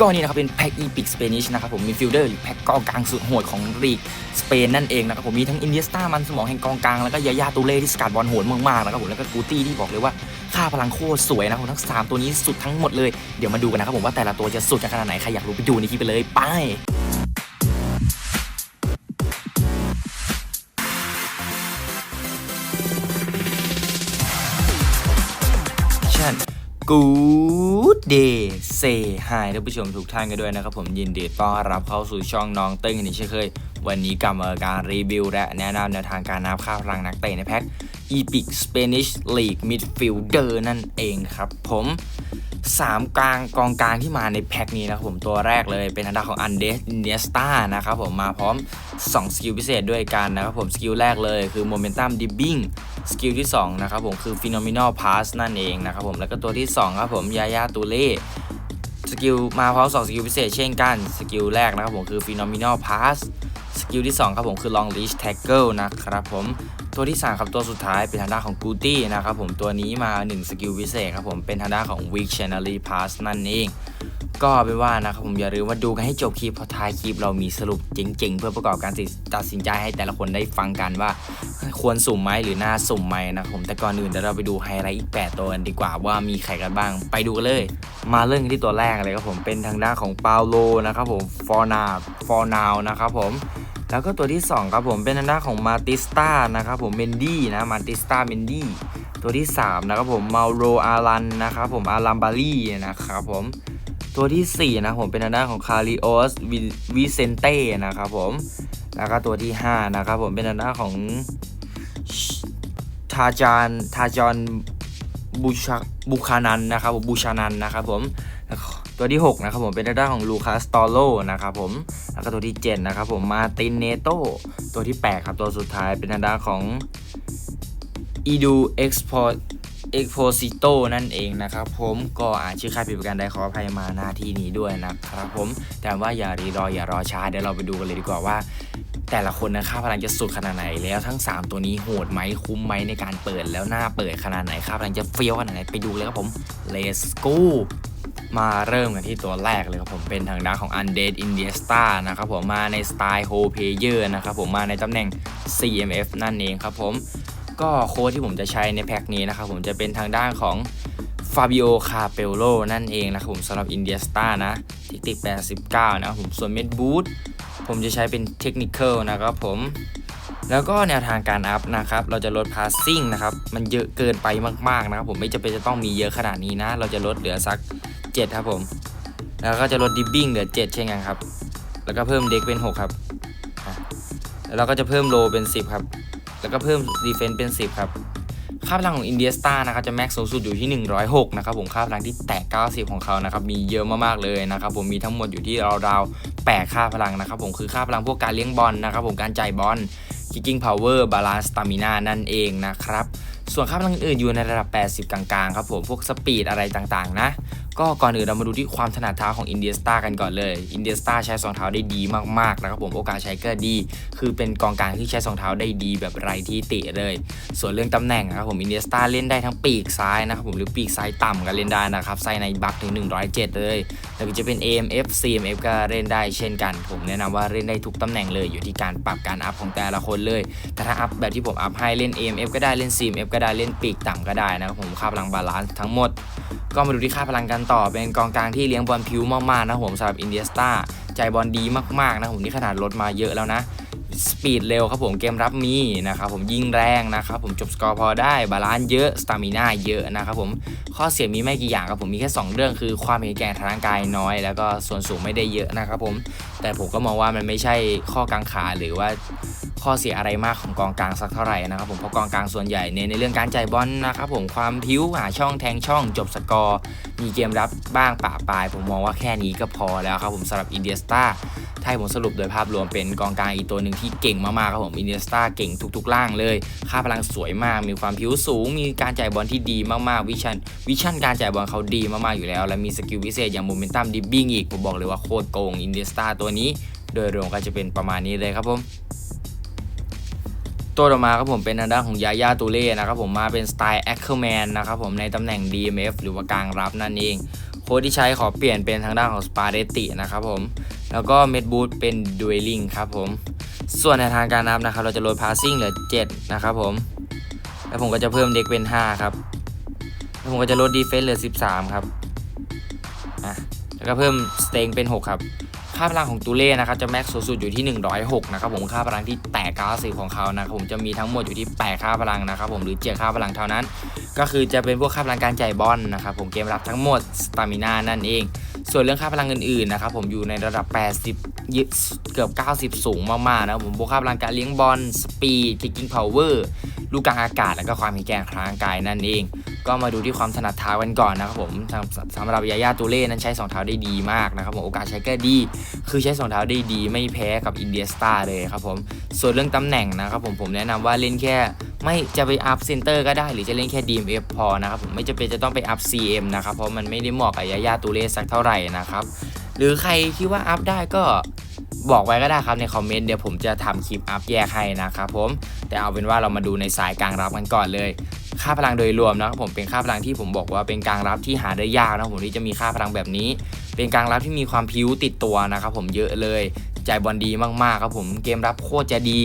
ก็นี่นะครับเป็นแพ็กอีพิกสเปนิชนะครับผมมีฟิลเดอร์หรือแพ็กกองกลางสุดโหดของลีกสเปนนั่นเองนะครับผมมีทั้งอินเดียสตามันสมองแห่งกองกลางแล้วก็ยาย่าตูเล่ที่สกัดบอลโหดมากๆนะครับผมแล้วก็กูตี้ที่บอกเลยว่าค่าพลังโคตรสวยนะครับผมทั้งสามตัวนี้สุดทั้งหมดเลยเดี๋ยวมาดูกันนะครับผมว่าแต่ละตัวจะสุดขนาดไหนใครอยากรู้ไปดูในคลิปไปเลยไปชัน Good day say hi ท่านผู้ชมทุกท่านกันด้วยนะครับผมยินดีต้อนรับเข้าสู่ช่องน้องเต้งกันอีกเช่นเคย วันนี้กลับมาการรีวิวและแนะนำแนวทางการนับค่าพลังนักเตะในแพ็ก Epic Spanish League Midfielder นั่นเองครับผม 3 กลางกองกลางที่มาในแพ็คนี้นะครับผมตัวแรกเลยเป็นทางด้านของอันเดสอินเดียสตานะครับผมมาพร้อม 2 สกิลพิเศษด้วยกันนะครับผมสกิลแรกเลยคือ Momentum Dibbing สกิลที่ 2 นะครับผมคือ Phenomenal Pass นั่นเองนะครับผมแล้วก็ตัวที่ 2 ครับผมยายาตูเล่สกิลมาพร้อม2สกิลพิเศษเช่นกันสกิลแรกนะครับผมคือ Phenomenal Pass สกิลที่ 2 ครับผมคือ Long Reach Tackle นะครับผม ตัวที่ 3 ครับตัวสุดท้ายเป็นทางด้านของกูตี้นะครับผมตัวนี้มา 1 สกิลพิเศษครับผมเป็นทางด้านของ Weak Channel Pass นั่นเอง ก็เป็นว่านะครับผมอย่าลืมว่าดูกันให้จบคลิปพราะท้ายคลิปเรามีสรุปเจ๋งๆ เพื่อประกอบการตัดสินใจให้แต่ละคนได้ฟังกันว่า ควรสุ่มไหมหรือน่าสุ่มไหมนะครับผมแต่ก่อนอื่นเดี๋ยวเราไปดูไฮไลท์อีก 8 ตัวกันดีกว่าว่ามีใครกันบ้าง ไปดูกันเลย มาเริ่มกันที่ตัวแรกเลยครับผมเป็นทางด้านของเปาโลนะครับผมฟอร์นาฟอร์นาวนะครับผม แล้วก็ตัวที่ 2 ครับผมเป็นทางด้านของมาติสตานะครับผมเมนดี้นะมาติสตาเมนดี้ตัวที่ 3 นะครับผมเมาโรอารันนะครับผมอารัมบารีนะครับผมตัวที่ 4 นะผมเป็นทางด้านของคาริโอสวิเซนเต้นะครับผมแล้วก็ตัวที่5นะครับผมเป็นทางด้านของทาจานทาจอนบูชาบูคานันนะครับผมบูชานันนะครับผมตัวที่ 6 นะครับผมเป็นทางด้านของลูคัสตอโลนะครับผม แล้วก็ตัวที่ 7 นะครับผมมาตินเนโตตัวที่ 8 ครับ ตัวสุดท้ายเป็นทางด้านของอีดูเอ็กซ์พอร์ต Exposito นั่นเองนะครับผมก็อานชื่อค่ายผิดประการใดขออภัยมาหน้าที่นี้ด้วยนะครับผม แต่ว่าอย่ารีรออย่ารอช้าเดี๋ยวเราไปดูกันเลยดีกว่าว่า แต่ละคนนะค่าพลังจะสุดขนาดไหน แล้วทั้ง 3 ตัวนี้โหดไหมคุ้มไหมในการเปิดแล้วหน้าเปิดขนาดไหนค่าพลังจะเฟี้ยวขนาดไหนไปดูเลยครับผม Let's go มาเริ่มกันที่ตัวแรกเลยครับผมเป็นทางด้านของ Undead India Star นะครับผมมาในสไตล์ Whole Player นะครับผมมาในตำแหน่ง CMF นั่นเองครับผมก็โค้ดที่ผมจะใช้ในแพ็คนี้นะครับผมจะเป็นทางด้านของฟาบิโอคาเปโลนั่นเองนะครับผมสำหรับอินเดียสตานะเทคนิค89นะครับผมส่วนเม็ดบูทผมจะใช้เป็นเทคนิคอลนะครับผม แล้วก็แนวทางการอัพนะครับ เราจะลดพาสซิ่งนะครับ มันเยอะเกินไปมากๆนะครับผมไม่จำเป็นจะต้องมีเยอะขนาดนี้นะ เราจะลดเหลือสัก 7 ครับผม แล้วก็จะลดดิบบิ้งเหลือ 7 เช่นกันครับ แล้วก็เพิ่มเด็กเป็น 6 ครับแล้วเราก็จะเพิ่มโลเป็น 10 ครับ แล้วก็เพิ่มดีเฟนซ์เป็น 10 ครับ ค่าพลังของอินเดียสตาร์นะครับจะแม็กซ์สูงสุดอยู่ที่ 106 นะครับผม ค่าพลังที่แตะ 90 ของเขานะครับ มีเยอะมากๆเลยนะครับผม มีทั้งหมดอยู่ที่ราวๆ8ค่าพลังนะครับผม คือค่าพลังพวกการเลี้ยงบอลนะครับผม การจ่ายบอล kicking power balance stamina นั่นเองนะครับ ส่วนค่าพลังอื่นอยู่ในระดับ 80 กลางๆ ครับผม พวกสปีดอะไรต่างๆ นะ ก็ก่อนอื่นเรามาดูที่ความถนัดเท้าของอินเดียสตาร์กันก่อนเลย อินเดียสตาร์ใช้สองเท้าได้ดีมากๆนะครับผมโอกาสใช้ก็ดี คือเป็นกองกลางที่ใช้สองเท้าได้ดีแบบไรที่ติเลย ส่วนเรื่องตำแหน่งนะครับผมอินเดียสตาร์เล่นได้ทั้งปีกซ้ายนะครับผมหรือปีกซ้ายต่ำก็เล่นได้นะครับไซในบัคถึง 107 เลยแล้วก็จะเป็น AMF CMF ก็เล่นได้เช่นกัน ผมแนะนำว่าเล่นได้ทุกตำแหน่งเลยอยู่ที่การปรับการอัพของแต่ละคนเลยแต่ถ้าอัพแบบที่ผมอัพให้เล่น AMF ก็ได้เล่น CMF ก็ได้เล่นปีกต่ำก็ได้นะครับผมค่าพลังบาลานซ์ทั้งหมด ก็มาดูที่ค่าพลังกันต่อ เป็นกองกลางที่เลี้ยงบอลพิวมากๆนะผมสำหรับอินเดียสตาใจบอลดีมากๆนะผมนี่ขนาดลดมาเยอะแล้วนะสปีดเร็วครับผมเกมรับมีนะครับผมยิงแรงนะครับผมจบสกอร์พอได้บาลานซ์เยอะสตามิน่าเยอะนะครับผมข้อเสียมีไม่กี่อย่างครับผมมีแค่ 2 เรื่องคือความเห็นแก่ทางร่างกายน้อย แล้วก็ส่วนสูงไม่ได้เยอะนะครับผมแต่ผมก็มองว่ามันไม่ใช่ข้อกังขาหรือว่า ข้อเสียอะไรมากของกองกลางสักเท่าไหร่นะครับผมเพราะกองกลางส่วนใหญ่เน้นในเรื่องการจ่ายบอลนะครับผมความพิ้วหาช่องแทงช่องจบสกอร์ มีเกมรับบ้างป่าปลาย ผมมองว่าแค่นี้ก็พอแล้วครับผมสำหรับอินเดียสตาถ้าผมสรุปโดยภาพรวมเป็นกองกลางอีกตัวหนึ่งที่เก่งมากๆครับผมอินเดียสตาเก่งทุกๆล่างเลย ค่าพลังสวยมาก มีความผิวสูง มีการจ่ายบอลที่ดีมากๆ วิชั่นวิชั่นการจ่ายบอลเขาดีมากๆอยู่แล้ว และมีสกิลพิเศษอย่างโมเมนตัมดิบบิ้งอีก ผมบอกเลยว่าโคตรโกงอินเดียสตาตัวนี้ โดยรวมก็จะเป็นประมาณนี้เลยครับผม ตัวต่อมาครับผมเป็นทางด้านของยาย่าตูเล่นะครับผมมาเป็นสไตล์แอคเคอร์แมนนะครับผมในตำแหน่ง DMF หรือว่ากลางรับนั่นเอง โค้ดที่ใช้ขอเปลี่ยนเป็นทางด้านของสปาเ e ตินะครับผมแล้วก็เมดบูทเป็นดูเอลิงครับผมส่วนในทางการนับนะครับเราจะลดพาสซิ่งเหลือ 7 นะครับผม แล้วผมก็จะเพิ่มเด็กเป็น 5 ครับ แล้วผมก็จะลดดีเฟนส์เหลือ 13 ครับอะแล้วก็เพิ่มสเตงเป็น 6 ครับ ค่าพลังของตูเล่นะครับจะแม็กซ์สูงสุดอยู่ที่ 106นะครับผมค่าพลังที่แตก90ของเขานะครับผมจะมีทั้งหมดอยู่ที่ 8 ค่าพลังนะครับผมหรือ7ค่าพลังเท่านั้น ก็คือจะเป็นพวกค่าพลังการจ่ายบอลนะครับผมเกมรับทั้งหมดสตามินานั่นเอง ส่วนเรื่องค่าพลังอื่นๆนะครับผมอยู่ในระดับ 80เกือบ 90 สูงมากๆนะครับผมพวกค่าพลังการเลี้ยงบอลสปีดคิกกิ้งพาวเวอร์ ลูกกลางอากาศแล้วก็ความแข็งแกร่งทางร่างกายนั่นเอง ก็มาดูที่ความถนัดเท้ากันก่อนนะครับผมสำหรับยาย่าตูเล่นั้นใช้สองเท้าได้ดีมากนะครับผมโอกาสใช้ก็ดี คือใช้สองเท้าได้ดี ไม่แพ้กับอินเดียสตาร์เลยครับผมส่วนเรื่องตำแหน่งนะครับผมผมแนะนำว่าเล่นแค่ไม่จะไปอัพเซนเตอร์ก็ได้หรือจะเล่นแค่ DMF พอนะครับผมไม่จะเป็นจะต้องไปอัพ CM นะครับเพราะมันไม่ได้เหมาะกับยาย่าตูเล่สักเท่าไหร่นะครับหรือใครคิดว่าอัพได้ก็ บอกไว้ก็ได้ครับในคอมเมนต์เดี๋ยวผมจะทำคลิปอัพแยกให้นะครับผมแต่เอาเป็นว่าเรามาดูในสายกลางรับกันก่อนเลย ค่าพลังโดยรวมนะครับผมเป็นค่าพลังที่ผมบอกว่าเป็นกลางรับที่หาได้ยากนะครับผมที่จะมีค่าพลังแบบนี้ เป็นกลางรับที่มีความพิ้วติดตัวนะครับผมเยอะเลย ใจบอลดีมากๆครับผมเกมรับโคตรจะดี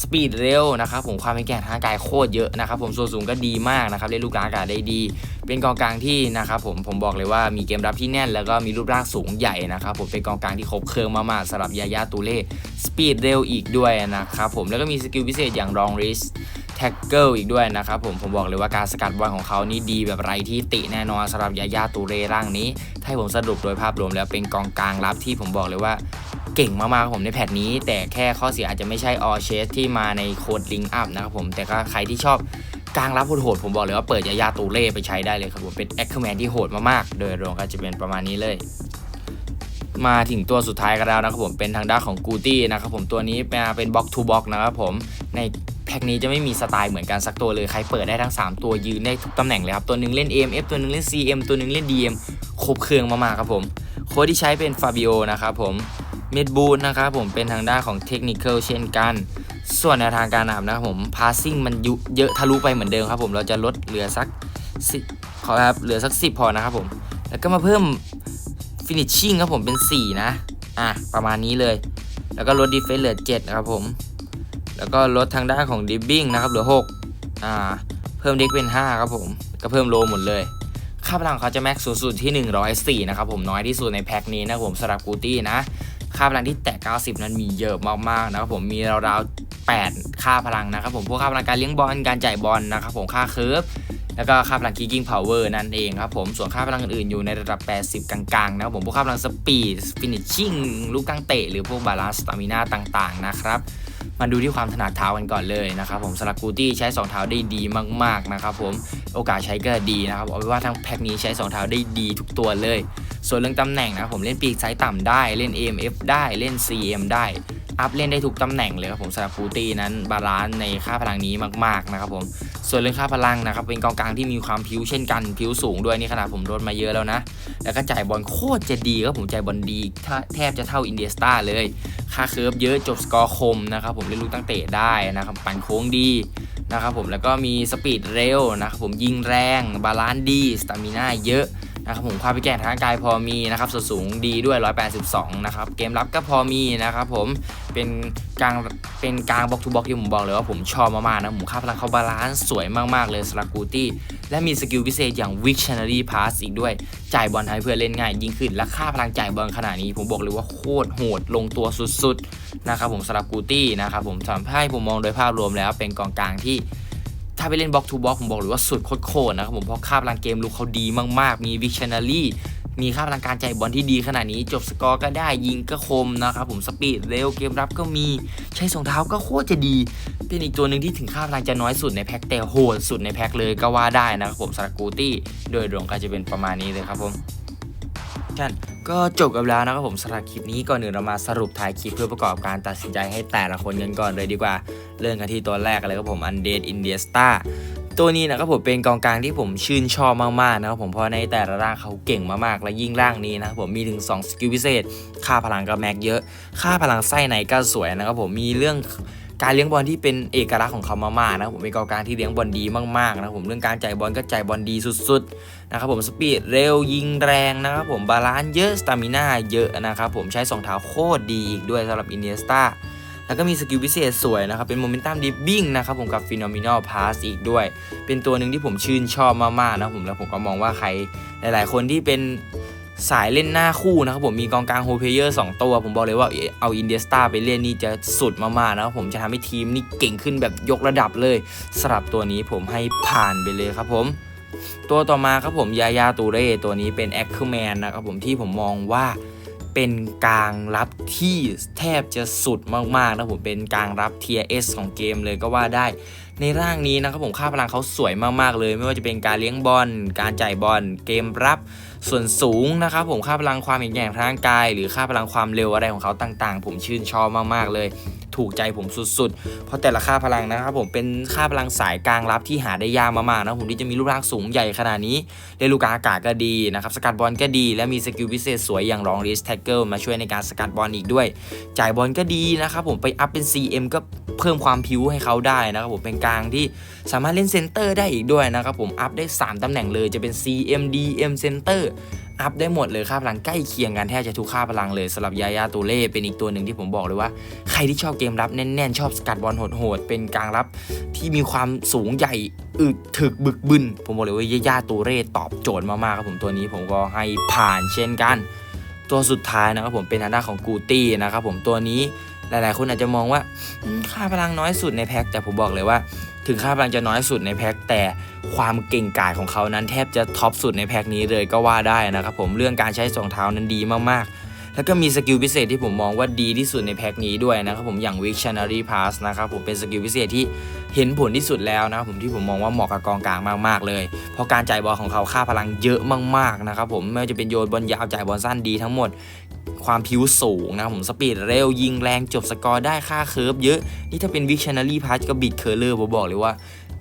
สปีดเร็วนะครับผมความเป็นแกร่งทางกายโคตรเยอะนะครับผมส่วนสูงก็ดีมากนะครับเล่นลูกกลางอากาศได้ดี เป็นกองกลางที่นะครับผมผมบอกเลยว่ามีเกมรับที่แน่น แล้วก็มีรูปร่างสูงใหญ่นะครับผมเป็นกองกลางที่ครบเครื่องมากๆสำหรับยายาตูเล่สปีดเร็วอีกด้วยนะครับผมแล้วก็มีสกิลพิเศษอย่างรองริสแท็กเกิลอีกด้วยนะครับผมผมบอกเลยว่าการสกัดบอลของเขานี่ดีแบบไรที่ติแน่นอนสำหรับยายาตูเรร่างนี้ ถ้าให้ผมสรุปโดยภาพรวมแล้วเป็นกองกลางรับที่ผมบอกเลยว่า เก่งมากๆครับผมในแพทนี้ แต่แค่ข้อเสียอาจจะไม่ใช่ออเชสที่มาในโค้ดลิงอัพนะครับผมแต่ก็ใครที่ชอบกลางรับโหดๆผมบอกเลยว่าเปิดยายาตูเร่ไปใช้ได้เลยครับผมเป็นแอคเคอร์แมนที่โหดมากๆ โดยรวมก็จะเป็นประมาณนี้เลย มาถึงตัวสุดท้ายกันแล้วนะครับผมเป็นทางด้านของกูตี้นะครับผมตัวนี้มาเป็นบล็อกทูบล็อกนะครับผมในแพ็กนี้จะไม่มีสไตล์เหมือนกันสักตัวเลย ใครเปิดได้ทั้ง 3 ตัวยืนได้ทุกตำแหน่งเลยครับ ตัวหนึ่งเล่น AMF ตัวหนึ่งเล่น CM ตัวหนึ่งเล่น DM ครบเครื่องมากๆครับผม โค้ดที่ใช้เป็นฟาบิโอนะครับผม มดบูนนะครับผมเป็นทางด้านของเทคนิคเช่นกัน ส่วนในทางการนับนะครับผมพาสซิ่งมันยุเยอะทะลุไปเหมือนเดิมครับผมเราจะลดเหลือสักสิขอครับเหลือสัก 10 พอนะครับผมแล้วก็มาเพิ่มฟินิชชิ่งครับผมเป็น 4 นะ อะ ประมาณนี้เลย แล้วก็ลดดีเฟนส์เหลือ7นะครับผม แล้วก็ลดทางด้านของดิบบิ้งนะครับเหลือ 6 อ่า เพิ่มเด็กเป็น 5 ครับผม ก็เพิ่มโลหมดเลย ค่าพลังเขาจะแม็กซ์สูงสุดที่ 104 นะครับผมน้อยที่สุดในแพ็คนี้นะผมสำหรับกูตี้นะ ค่าพลังที่แตะ90 นั้นมีเยอะมากๆนะครับผมมีราวๆ8ค่าพลังนะครับผมพวกค่าพลังการเลี้ยงบอลการจ่ายบอลนะครับผมค่าเคิร์ฟแล้วก็ค่าพลัง kicking power นั่นเองครับผม ส่วนค่าพลังอื่นๆ อยู่ในระดับ 80 กลางๆ นะครับผม พวกค่าพลัง speed finishing ลูกกางเตะ หรือพวก balance stamina ต่างๆ นะครับ มาดูที่ความถนัดเท้ากันก่อนเลยนะครับผมสำหรับกูตี้ใช้ 2 เท้าได้ดีมากๆ นะครับผม โอกาสใช้ก็ดีนะครับ เอาไว้ว่าทั้งแพ็คนี้ใช้ 2 เท้าได้ดีทุกตัวเลย ส่วนเรื่องตำแหน่งนะผมเล่นปีกซ้ายต่ำได้เล่น AMF ได้เล่น CM ได้อัพเล่นได้ทุกตำแหน่งเลยครับผมสำหรับกูตี้นั้นบาลานซ์ในค่าพลังนี้มากๆนะครับผมส่วนเรื่องค่าพลังนะครับเป็นกองกลางที่มีความพิ้วเช่นกันพิ้วสูงด้วยนี่ขนาดผมลดนมาเยอะแล้วนะ แล้วก็จ่ายบอลโคตรจะดีครับผมจ่ายบอลดีแทบจะเท่าอินเดียสตาร์เลย ค่าเคิร์ฟเยอะจบสกอร์คมนะครับผมเล่นลูกตั้งเตะได้นะครับปั่นโค้งดีนะครับผมแล้วก็มีสปีดเร็วนะครับผมยิงแรงบาลานซ์ดีสตามิน่าเยอะ นะครับผมความเป็นแก่งทางร่างกายพอมีนะครับส่วนสูงดีด้วย 182 นะครับ เกมรับก็พอมีนะครับผมเป็นกลางเป็นกลางบล็อกทูบล็อกที่ผมบอกเลยว่าผมชอบมากๆนะผมค่าพลังเขาบาลานซ์สวยมากๆเลยสำหรับกูตี้และมีสกิลพิเศษอย่าง Wictionary Pass อีกด้วย จ่ายบอลให้เพื่อนเล่นง่ายยิ่งขึ้น และค่าพลังจ่ายบอลขนาดนี้ ผมบอกเลยว่าโคตรโหดลงตัวสุดๆนะครับผมสำหรับกูตี้นะครับผมทำให้ผมมองโดยภาพรวมแล้วเป็นกองกลางที่ ถ้าไปเล่นบล็อกทูบล็อกผมบอกเลยว่าสุดโคตรนะครับผมเพราะค่าพลังเกมลุกเขาดีมากๆ มี Wictionary มีค่าพลังการใจบอลที่ดีขนาดนี้ จบสกอร์ก็ได้ยิงก็คมนะครับผมสปีดเร็วเกมรับก็มีใช้สองเท้าก็โคตรจะดี เป็นอีกตัวหนึ่งที่ถึงค่าพลังจะน้อยสุดในแพ็คแต่โหดสุดในแพ็คเลยก็ว่าได้นะครับผมสำหรับกูตี้โดยรวมก็จะเป็นประมาณนี้เลยครับผม กัน ก็จบกันแล้วนะครับผมสำหรับคลิปนี้ก่อนอื่นเรามาสรุปท้ายคลิปเพื่อประกอบการตัดสินใจให้แต่ละคนกันก่อนเลยดีกว่า เริ่มกันที่ตัวแรกกันเลยครับผม Undead India Star ตัวนี้นะครับผมเป็นกองกลางที่ผมชื่นชอบมากๆนะครับผมเพราะในแต่ละร่างเขาเก่งมากๆ และยิ่งร่างนี้นะครับผมมีถึง 2 สกิลพิเศษ ค่าพลังก็แม็กเยอะ ค่าพลังไส้ในก็สวยนะครับผมมีเรื่อง การเลี้ยงบอลที่เป็นเอกลักษณ์ของเขามากๆนะครับผมเป็นกองกลางที่เลี้ยงบอลดีมากๆนะครับผมเรื่องการจ่ายบอลก็จ่ายบอลดีสุดๆนะครับผมสปีดเร็วยิงแรงนะครับผมบาลานซ์เยอะสตามิน่าเยอะนะครับผมใช้สองเท้าโคตรดีอีกด้วยสำหรับอินเนสตาแล้วก็มีสกิลพิเศษสวยนะครับ เป็นโมเมนตัมดิฟบิ้งนะครับผมกับฟิโนมินอลพาสอีกด้วย เป็นตัวหนึ่งที่ผมชื่นชอบมากๆนะครับผมแล้วผมก็มองว่าใครหลาย ๆ คนที่เป็น สายเล่นหน้าคู่นะครับผมมีกองกลางโฮเพเยอร์2ตัว ผมบอกเลยว่าเอาอินเดียสตาไปเล่นนี่จะสุดมากๆนะครับผมจะทำให้ทีมนี่เก่งขึ้นแบบยกระดับเลยสำหรับตัวนี้ผมให้ผ่านไปเลยครับผมตัวต่อมาครับผมยายาตูเร่ตัวนี้เป็นแอคเคอร์แมนนะครับผมที่ผมมองว่าเป็นกลางรับที่แทบจะสุดมากๆนะผมเป็นกลางรับ Tier S ของเกมเลยก็ว่าได้ ในร่างนี้นะครับผมค่าพลังเขาสวยมากๆเลย ไม่ว่าจะเป็นการเลี้ยงบอลการจ่ายบอลเกมรับ ส่วนสูงนะครับผมค่าพลังความแข็งแกร่งทางร่างกาย หรือค่าพลังความเร็วอะไรของเขาต่างๆ ผมชื่นชอบมากๆเลย ถูกใจผมสุดๆ เพราะแต่ละค่าพลังนะครับผมเป็นค่าพลังสายกลางรับที่หาได้ยากมากๆนะผมที่จะมีรูปร่างสูงใหญ่ขนาดนี้เล่นลูกกาอากาศก็ดีนะครับสกัดบอลก็ดี และมีสกิลพิเศษสวยอย่างรองริสแท็กเกิลมาช่วยในการสกัดบอลอีกด้วย จ่ายบอลก็ดีนะครับผมไปอัพเป็น CM ก็เพิ่มความพิ้วให้เขาได้นะครับผมเป็นกลางที่สามารถเล่นเซนเตอร์ได้อีกด้วยนะครับผมอัพได้ 3ตำแหน่งเลยจะเป็น CM DM Center อัอัพได้หมดเลยค่าพลังใกล้เคียงกันแทบจะทุกค่าพลังเลยสำหรับยายาตูเล่เป็นอีกตัวหนึ่งที่ผมบอกเลยว่า ใครที่ชอบเกมรับแน่นๆ ชอบสกัดบอลโหดๆเป็นกลางรับที่มีความสูงใหญ่อึดถึกบึกบึนผมบอกเลยว่ายายาตูเร่ตอบโจทย์มากๆครับผมตัวนี้ผมก็ให้ผ่านเช่นกัน ตัวสุดท้ายนะครับผมเป็นทางด้านของกูตี้นะครับผมตัวนี้หลายๆคนอาจจะมองว่าค่าพลังน้อยสุดในแพ็คแต่ผมบอกเลยว่า ถึงค่าพลังจะน้อยสุดในแพ็คแต่ความเก่งกาจของเขานั้นแทบจะท็อปสุดในแพ็คนี้เลยก็ว่าได้นะครับผมเรื่องการใช้สองเท้านั้นดีมากๆ แล้วก็มีสกิลพิเศษที่ผมมองว่าดีที่สุดในแพ็คนี้ด้วยนะครับผมอย่าง Wictionary Pass นะครับผมเป็นสกิลพิเศษที่เห็นผลที่สุดแล้วนะครับผมที่ผมมองว่าเหมาะกับกองกลางมากๆเลย เพราะการจ่ายบอลของเขาค่าพลังเยอะมากๆนะครับผมไม่ว่าจะเป็นโยนบอลยาวจ่ายบอลสั้นดีทั้งหมด ความผิวสูงนะครับผมสปีดเร็ว ยิงแรงจบสกอร์ได้ค่าเคิร์ฟเยอะ นี่ถ้าเป็น Wictionary p a s กับบิดเคอร์เลอร์ผมบอกเลยว่า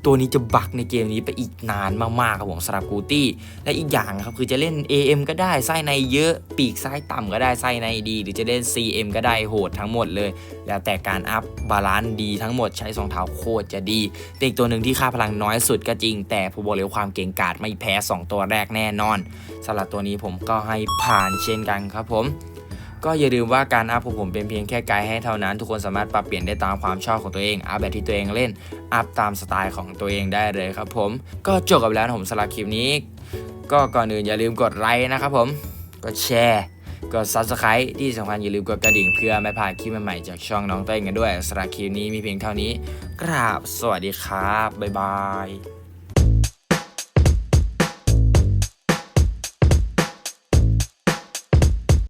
ตัวนี้จะบักในเกมนี้ไปอีกนานมากๆครับผมสำหรับกูตี้ และอีกอย่างครับคือจะเล่น AM ก็ได้ไส้ในเยอะปีกซ้ายต่ำก็ได้ไส้ในดี หรือจะเล่น CM ก็ได้โหดทั้งหมดเลย แล้วแต่การอัพบาลานซ์ดีทั้งหมดใช้สองเท้าโคตรจะดีแต่อีกตัวหนึ่งที่ค่าพลังน้อยสุดก็จริง แต่ผมบอกเลยว่าความเก่งกาจไม่แพ้ 2 ตัวแรกแน่นอนสำหรับตัวนี้ผมก็ให้ผ่านเช่นกันครับผม ก็อย่าลืมว่าการอัพของผมเป็นเพียงแค่ไกด์ให้เท่านั้น ทุกคนสามารถปรับเปลี่ยนได้ตามความชอบของตัวเองอัพแบบที่ตัวเองเล่นอัพตามสไตล์ของตัวเองได้เลยครับผมก็จบกับแล้วผมสำหรับคลิปนี้ ก็ก่อนอื่นอย่าลืมกดไลค์นะครับผมกดแชร์กด subscribe ที่สำคัญอย่าลืมกดกระดิ่งเพื่อไม่พลาดคลิปใหม่ๆจากช่องน้องเต้ยกันด้วยสำหรับคลิปนี้มีเพียงเท่านี้ กราบสวัสดีครับ บ๊ายบาย